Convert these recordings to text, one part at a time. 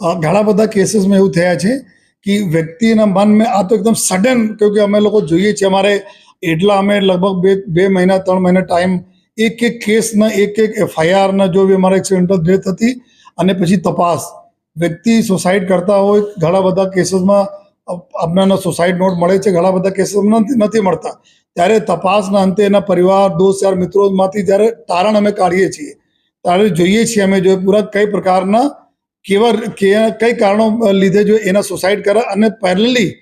ઘણા બધા કેસીસમાં એવું થયા છે કે વ્યક્તિના મનમાં આ તો એકદમ સડન કે અમે લોકો જોઈએ છીએ, અમારે એટલા અમે લગભગ બે બે મહિના, ત્રણ મહિના ટાઈમ એક એક કેસના એક એક એફઆઈઆરના જો બી અમારે એક્સિડન્ટલ ડેથ હતી અને પછી તપાસ. વ્યક્તિ સુસાઇડ કરતા હોય, ઘણા બધા કેસીસમાં આપણાના સુસાઇડ નોટ મળે છે, ઘણા બધા કેસીસમાં નથી મળતા. ત્યારે તપાસના અંતે એના પરિવાર, દોસ્ત યાર મિત્રોમાંથી જ્યારે તારણ અમે કાઢીએ છીએ, ત્યારે જોઈએ છીએ અમે જો પૂરા કઈ પ્રકારના કેવા કે કઈ કારણો લીધે જો એના સુસાઇડ કરે? અને પહેલી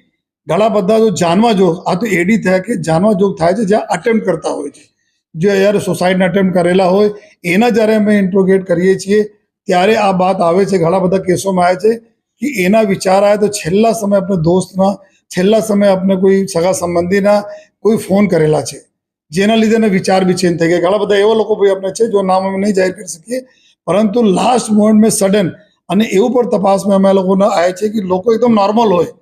ઘણા બધા જો જાનવા જોગ આ તો એડી થયા કે જાનવા જોગ થાય છે, જ્યાં અટેમ્પ્ટ કરતા હોય છે. જો યાર સુસાઇડના અટેમ્પ્ટ કરેલા હોય, એના જ્યારે અમે ઇન્ટ્રોગેટ કરીએ છીએ, ત્યારે આ વાત આવે છે, ઘણા બધા કેસોમાં આવે છે, કે એના વિચાર આવે તો છેલ્લા સમય આપણે દોસ્તના, છેલ્લા સમયે આપણે કોઈ સગા સંબંધીના કોઈ ફોન કરેલા છે. જેના લીધે એને વિચાર બી થઈ ગયા. ઘણા બધા એવા લોકો ભાઈ આપણે છે, જો નામ અમે નહીં જાહેર કરી શકીએ. પરંતુ લાસ્ટ મોમેન્ટ મેં સડન અને એવું પણ તપાસમાં અમે લોકોને આવે છે કે લોકો એકદમ નોર્મલ હોય.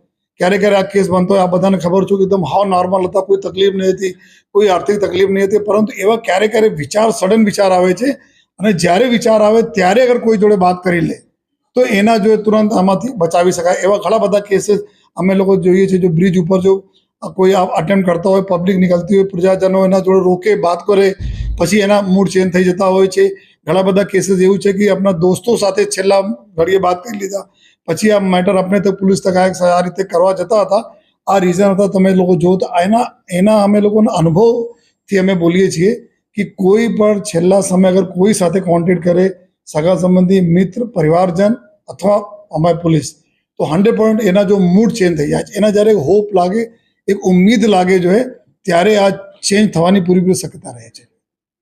ક્યારે ક્યારે આ કેસ બનતો હોય, આ બધાને ખબર છે કે એકદમ હાવ નોર્મલ હતા, કોઈ તકલીફ નહીં હતી, કોઈ આર્થિક તકલીફ નહીં હતી, પરંતુ એવા ક્યારે ક્યારે વિચાર સડન વિચાર આવે છે અને જ્યારે વિચાર આવે ત્યારે અગર કોઈ જોડે વાત કરી લે, તો એના જો તુરંત આમાંથી બચાવી શકાય. એવા ઘણા બધા કેસીસ અમે લોકો જોઈએ છીએ, જો બ્રિજ ઉપર જો કોઈ અટેમ્પ કરતા હોય પબ્લિક નીકળતી હોય, પ્રજાજનો એના જોડે રોકે, વાત કરે, પછી એના મૂડ ચેન્જ થઈ જતા હોય છે. ઘણા બધા કેસીસ એવું છે કે આપણા દોસ્તો સાથે છેલ્લા ઘડીએ વાત કરી લીધા પછી આ મેટર આપણે તો પોલીસ તક આ રીતે કરવા જતા હતા આ રીઝન હતા તમે લોકો જો તો એના એના અમે લોકોના અનુભવથી અમે બોલીએ છીએ કે કોઈ પણ છેલ્લા સમય અગર કોઈ સાથે કોન્ટેક્ટ કરે સગા સંબંધી મિત્ર પરિવારજન અથવા અમારી પોલીસ તો હંડ્રેડ પર્સન્ટ એના જો મૂડ ચેન્જ થઈ જાય છે એના જ્યારે હોપ લાગે એક ઉમ્મીદ લાગે જો હે ત્યારે આ ચેન્જ થવાની પૂરેપૂરી શક્યતા રહે છે